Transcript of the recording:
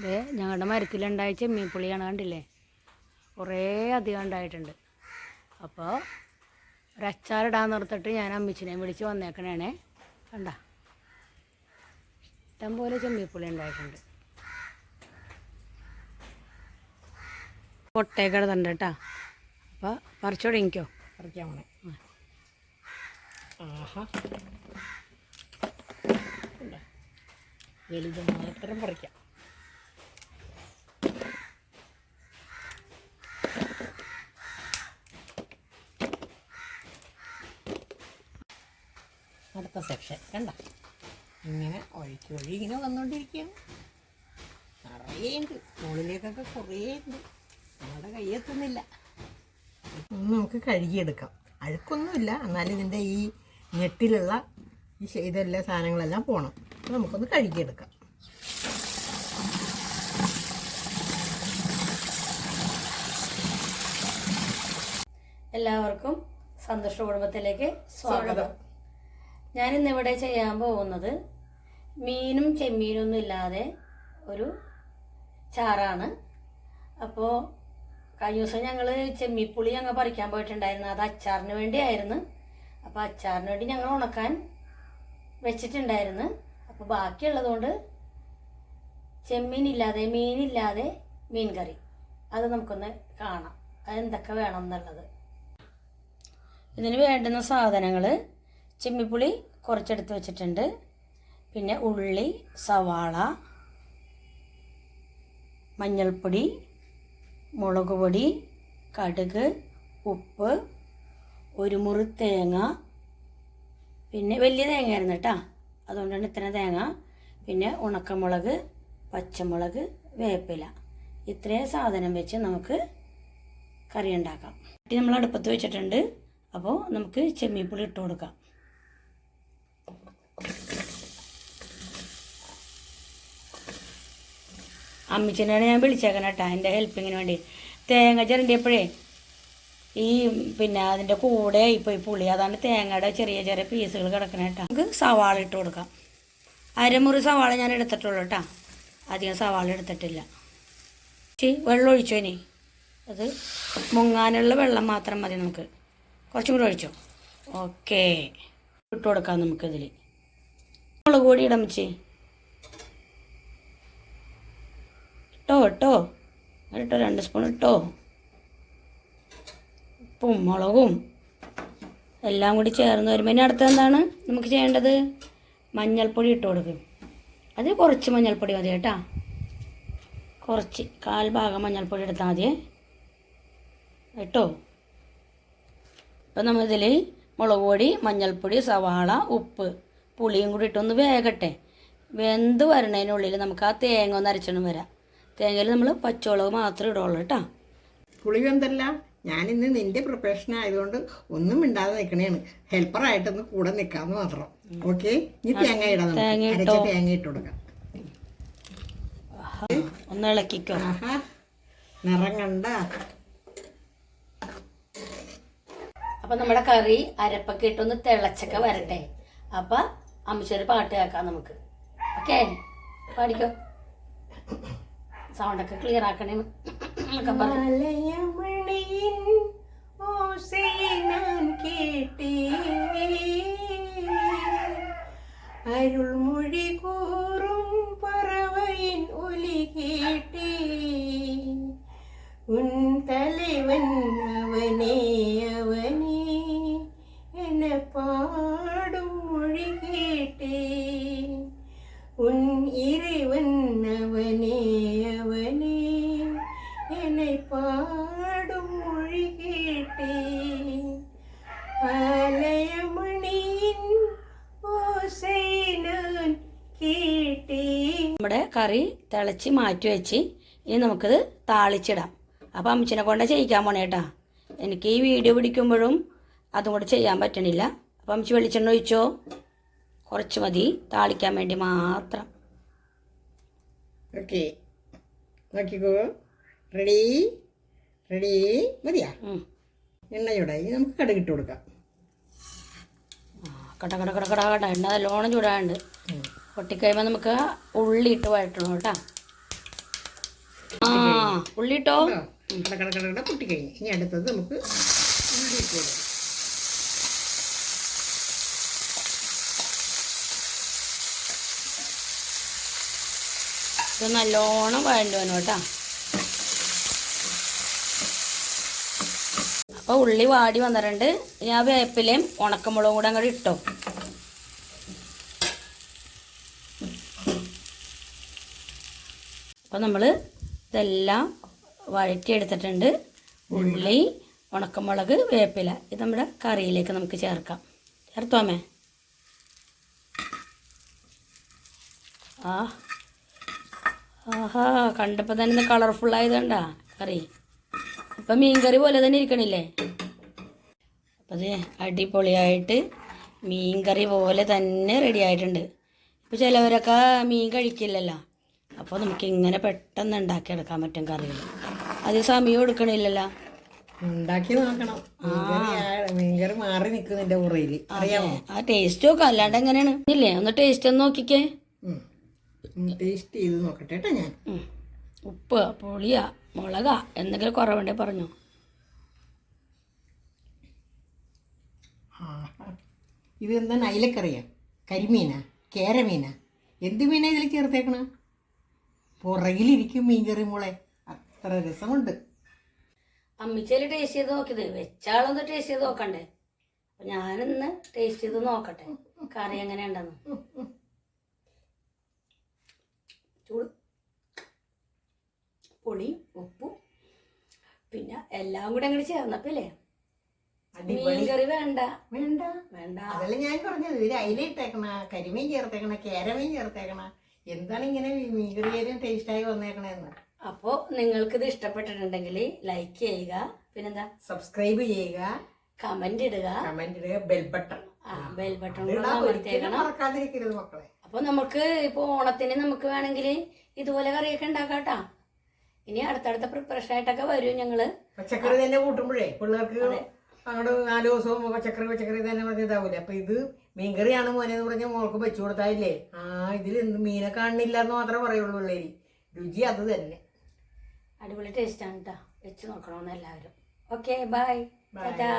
ഇത് ഞങ്ങളുടെ മരത്തിലുണ്ടായ ചെമ്മീൻപുളിയാണ് കണ്ടില്ലേ? കുറേ അധികം ഉണ്ടായിട്ടുണ്ട്. അപ്പോൾ ഒരച്ചാറിടാൻ നിർത്തിട്ട് ഞാൻ അമ്മച്ചിനെ വിളിച്ച് വന്നേക്കണേ കണ്ട? ഇഷ്ടം പോലെ ചെമ്മീൻപുളി ഉണ്ടായിട്ടുണ്ട്. കൊട്ടയൊക്കെ ഇടുന്നുണ്ട് കേട്ടോ അപ്പോൾ പറിച്ചു തുടങ്ങിക്കോ പറിക്കാൻ പോണേ ആഹാ? വലുത് മാത്രം പറിക്കാം അടുത്ത സെക്ഷൻ കണ്ട? ഇങ്ങനെ ഒഴിച്ച് വഴി ഇങ്ങനെ വന്നുകൊണ്ടിരിക്കുകയാണ് നിറയെ ഉണ്ട്. മുകളിലേക്കൊക്കെ കുറേ ഉണ്ട്. നമ്മുടെ കയ്യെത്തുന്നില്ല. നമുക്ക് കഴുകിയെടുക്കാം. അഴുക്കൊന്നുമില്ല. എന്നാലും ഇതിന്റെ ഈ ഞെട്ടിലുള്ള ഈ ഇതെല്ലാം സാധനങ്ങളെല്ലാം പോകണം അപ്പോൾ നമുക്കൊന്ന് കഴുകിയെടുക്കാം. എല്ലാവർക്കും സന്തുഷ്ട കുടുംബത്തിലേക്ക് സ്വാഗതം. ഞാൻ ഇന്നിവിടെ ചെയ്യാൻ പോകുന്നത് മീനും ചെമ്മീനൊന്നും ഇല്ലാതെ ഒരു ചാറാണ്. അപ്പോൾ കഴിഞ്ഞ ദിവസം ഞങ്ങൾ ചെമ്മിപ്പുളി ഞങ്ങൾ പറിക്കാൻ പോയിട്ടുണ്ടായിരുന്നു. അത് അച്ചാറിന് വേണ്ടിയായിരുന്നു. അപ്പോൾ അച്ചാറിന് വേണ്ടി ഞങ്ങൾ ഉണക്കാൻ വെച്ചിട്ടുണ്ടായിരുന്നു. അപ്പോൾ ബാക്കിയുള്ളതുകൊണ്ട് ചെമ്മീനില്ലാതെ മീനില്ലാതെ മീൻ കറി അത് നമുക്കൊന്ന് കാണാം. അതെന്തൊക്കെ വേണം എന്നുള്ളത്. ഇതിന് വേണ്ടുന്ന സാധനങ്ങൾ ചെമ്മിപ്പുളി കുറച്ചെടുത്ത് വെച്ചിട്ടുണ്ട്. പിന്നെ ഉള്ളി സവാള മഞ്ഞൾപ്പൊടി മുളക് പൊടി കടുക് ഉപ്പ് ഒരു മുറി തേങ്ങ. പിന്നെ വലിയ തേങ്ങയായിരുന്നു കേട്ടോ. അതുകൊണ്ടാണ് ഇത്ര തേങ്ങ. പിന്നെ ഉണക്കമുളക് പച്ചമുളക് വേപ്പില. ഇത്രയും സാധനം വെച്ച് നമുക്ക് കറി ഉണ്ടാക്കാം. നമ്മൾ അടുപ്പത്ത് വെച്ചിട്ടുണ്ട്. അപ്പോൾ നമുക്ക് ചെമ്മീൻപുളി ഇട്ട് കൊടുക്കാം. അമ്മിച്ചനാണ് ഞാൻ വിളിച്ചേക്കണം കേട്ടോ എന്റെ ഹെൽപ്പിങ്ങിന് വേണ്ടി. തേങ്ങ ചിരണ്ടിയപ്പോഴേ ഈ പിന്നെ അതിന്റെ കൂടെ ഇപ്പോൾ ഈ പുളി അതാണ് തേങ്ങയുടെ ചെറിയ ചെറിയ പീസുകൾ കിടക്കണം കേട്ടോ. നമുക്ക് സവാള ഇട്ട് കൊടുക്കാം. അരമുറി സവാള ഞാൻ എടുത്തിട്ടുള്ളൂ കേട്ടോ. അധികം സവാള എടുത്തിട്ടില്ല. വെള്ളം ഒഴിച്ചോ ഇനി? അത് മുങ്ങാനുള്ള വെള്ളം മാത്രം മതി നമുക്ക്. കുറച്ചും കൂടി ഒഴിച്ചോ? ഓക്കേ. ഇട്ട് കൊടുക്കാം നമുക്കിതിൽ മുളക് പൊടി ഇടാം ചേ ഇട്ടോ ഇട്ടോ. ഇട്ടോ രണ്ട് സ്പൂൺ ഇട്ടോ. ഉപ്പും മുളകും എല്ലാം കൂടി ചേർന്ന് വരുമ്പോൾ ഇനി അടുത്ത എന്താണ് നമുക്ക് ചെയ്യേണ്ടത്? മഞ്ഞൾപ്പൊടി ഇട്ട് കൊടുക്കും. അത് കുറച്ച് മഞ്ഞൾപ്പൊടി മതി കേട്ടോ. കുറച്ച് കാൽ ഭാഗം മഞ്ഞൾപ്പൊടി എടുത്താൽ മതിയേ. കേട്ടോ ഇപ്പം നമ്മളിതിൽ മുളക് പൊടി മഞ്ഞൾപ്പൊടി സവാള ഉപ്പ് പുളിയും കൂടി ഇട്ടൊന്ന് വേകട്ടെ. വെന്ത് വരണതിനുള്ളിൽ നമുക്ക് ആ തേങ്ങ ഒന്ന് അരച്ചണം വരാം. തേങ്ങയിൽ നമ്മൾ പച്ചമുളക് മാത്രമേ ഇടുള്ളൂ കേട്ടോ. പുളി വെന്തല്ല. ഞാനിന്ന് നിന്റെ പ്രൊഫഷൻ ആയതുകൊണ്ട് ഒന്നും മിണ്ടാതെ നിൽക്കണേണ് ഹെൽപ്പറായിട്ടൊന്ന് കൂടെ നിൽക്കാന്ന് മാത്രം. ഓക്കെ ഇനി തേങ്ങ ഇടാം തേങ്ങ അരച്ച തേങ്ങ ഇട്ട് കൊടുക്കാം. ഒന്ന് ഇളക്കിക്കോ. നിറം കണ്ട. അപ്പം നമ്മുടെ കറി അരപ്പൊക്കെ ഇട്ടൊന്ന് തിളച്ചൊക്കെ വരട്ടെ. അപ്പൊ അമ്മച്ചൊരു പാട്ട് കേൾക്കാം നമുക്ക്. ഓക്കെ? പാടിക്കോ? സൗണ്ടൊക്കെ ക്ലിയർ ആക്കണേ നമ്മുടെ കറി തിളച്ച് മാറ്റി വെച്ച് ഇനി നമുക്കിത് താളിച്ചിടാം. അപ്പം അമ്മച്ചിനെ കൊണ്ട് ചെയ്യിക്കാൻ പോണേട്ടാ എനിക്ക് ഈ വീഡിയോ പിടിക്കുമ്പോഴും അതും കൂടെ ചെയ്യാൻ പറ്റണില്ല. അപ്പം അമ്മച്ചി വെളിച്ചെണ്ണ ഒഴിച്ചോ? കുറച്ച് മതി. താളിക്കാൻ വേണ്ടി മാത്രം. ഓക്കെ. നോക്കിക്കോ. റെഡി? റെഡി മതിയാ? എണ്ണയുടെ നമുക്ക് കടുകിട്ട് കൊടുക്കാം. കട കട കട കട കട. എണ്ണ നല്ലോണം ചൂടാണ്ട് പൊട്ടിക്കഴിയുമ്പോൾ നമുക്ക് ഉള്ളി ഇട്ട് വഴറ്റണം കേട്ടോ. ആ ഉള്ളി ഇട്ടോ? കട കട കട കട പൊട്ടിക്കഴിഞ്ഞു. ഇനി അടുത്തത് നമുക്ക് ഉള്ളി ഇട്ട് കൊടുക്കാം. ഇത് നല്ലോണം വഴണ്ടു വന്നു കേട്ടാ. അപ്പോൾ ഉള്ളി വാടി വന്നിട്ടുണ്ട്. ഞാൻ വേപ്പിലയും ഉണക്കമുളകും കൂടെ അങ്ങോട്ട് ഇട്ടോ. അപ്പോൾ നമ്മൾ ഇതെല്ലാം വഴറ്റിയെടുത്തിട്ടുണ്ട്. ഉള്ളി ഉണക്കമുളക് വേപ്പില. ഇത് നമ്മുടെ കറിയിലേക്ക് നമുക്ക് ചേർക്കാം. ചേർത്തോമേ? ആ ആഹാ കണ്ടപ്പോൾ തന്നെ കളർഫുൾ ആയതുകൊണ്ടാ കറി. ഇപ്പം മീൻകറി പോലെ തന്നെ ഇരിക്കണില്ലേ? അപ്പം അത് അടിപൊളിയായിട്ട് മീൻകറി പോലെ തന്നെ റെഡി ആയിട്ടുണ്ട്. ഇപ്പോൾ ചിലവരൊക്കെ മീൻ കഴിക്കില്ലല്ലോ. അപ്പോൾ നമുക്ക് ഇങ്ങനെ പെട്ടെന്ന് ഉണ്ടാക്കിയെടുക്കാൻ പറ്റും കറികൾ. അത് സമയം എടുക്കണില്ലല്ലോ. ഉണ്ടാക്കി നോക്കണം. മീൻകറി മാറി നിൽക്കുന്നിന്റെ ഉറയിൽ. അറിയാമോ? ആ ടേസ്റ്റ് നോക്കാം. അല്ലാണ്ട് എങ്ങനെയാണ്? ഇല്ലേ? ഒന്ന് ടേസ്റ്റ് ഒന്ന് നോക്കിക്കേ. ടേസ്റ്റ് ചെയ്ത് നോക്കട്ടെ കേട്ടോ ഞാൻ. ഉപ്പ് പുളിയ മുളക എന്തെങ്കിലും കുറവുണ്ടേ പറഞ്ഞു. ഇത് എന്താണ് അയിലക്കറിയാ? കരിമീനാ? കേരമീനാ? എന്ത് മീനാ ഇതിൽ ചേർത്തേക്കണ? പുറകിലിരിക്കും മീൻകറി മോളെ. അത്ര രസമുണ്ട്. അമ്മിച്ചേൽ ടേസ്റ്റ് ചെയ്ത് നോക്കിയത്. വെച്ചാളൊന്ന് ടേസ്റ്റ് ചെയ്ത് നോക്കണ്ടേ? അപ്പൊ ഞാനിന്ന് ടേസ്റ്റ് ചെയ്ത് നോക്കട്ടെ. കറി എങ്ങനെ ഉണ്ടെന്ന് പുളി ഉപ്പും പിന്നെ എല്ലാം കൂടെ അങ്ങോട്ട് ചേർന്നപ്പല്ലേ? മീൻകറി വേണ്ട. വേണ്ട. വേണ്ട. അതല്ല ഞാൻ പറഞ്ഞത്. ഇതിൽ അയില ഇട്ടേക്കണ കരിമീൻ ചേർത്തേക്കണ കേരമീൻ ചേർത്തേക്കണ. എന്താണ് ഇങ്ങനെ മീൻകറി മീൻകറിയേരും ടേസ്റ്റായി വന്നേക്കണേന്ന്? അപ്പോൾ ഇത് ഇഷ്ടപ്പെട്ടിട്ടുണ്ടെങ്കിൽ ലൈക്ക് ചെയ്യുക. പിന്നെന്താ? സബ്സ്ക്രൈബ് ചെയ്യുക. കമന്റ് ഇടുക. കമന്റ് ഇടുക. ബെൽ ബട്ടൺ ആ ബെൽ ബട്ടൺ മറക്കാതിരിക്കരുത് മക്കളെ. അപ്പോൾ നമുക്ക് ഇപ്പൊ ഓണത്തിന് നമുക്ക് വേണമെങ്കിൽ ഇതുപോലെ കറിയൊക്കെ ഉണ്ടാക്കാട്ടാ. ഇനി അടുത്തടുത്ത പ്രിപ്പറേഷൻ ആയിട്ടൊക്കെ വരും ഞങ്ങൾ. പച്ചക്കറി തന്നെ കൂട്ടുമ്പോഴേ പിള്ളേർക്ക് അങ്ങോട്ട് നാല് ദിവസവും പച്ചക്കറി പച്ചക്കറി തന്നെ പറഞ്ഞതാവൂലേ അപ്പൊ ഇത് മീൻകറിയാണ് മോനെ എന്ന് പറഞ്ഞ മോൾക്ക് വെച്ചു കൊടുത്തായില്ലേ. ആ ഇതിൽ എന്ത് മീനെ കാണുന്നില്ല എന്ന് മാത്രമേ പറയുള്ളൂ പിള്ളേര്. രുചി അത് തന്നെ. അടിപൊളി ടേസ്റ്റ് ആണ് കേട്ടോ വെച്ച് നോക്കണമെന്ന് എല്ലാവരും. Okay bye tata.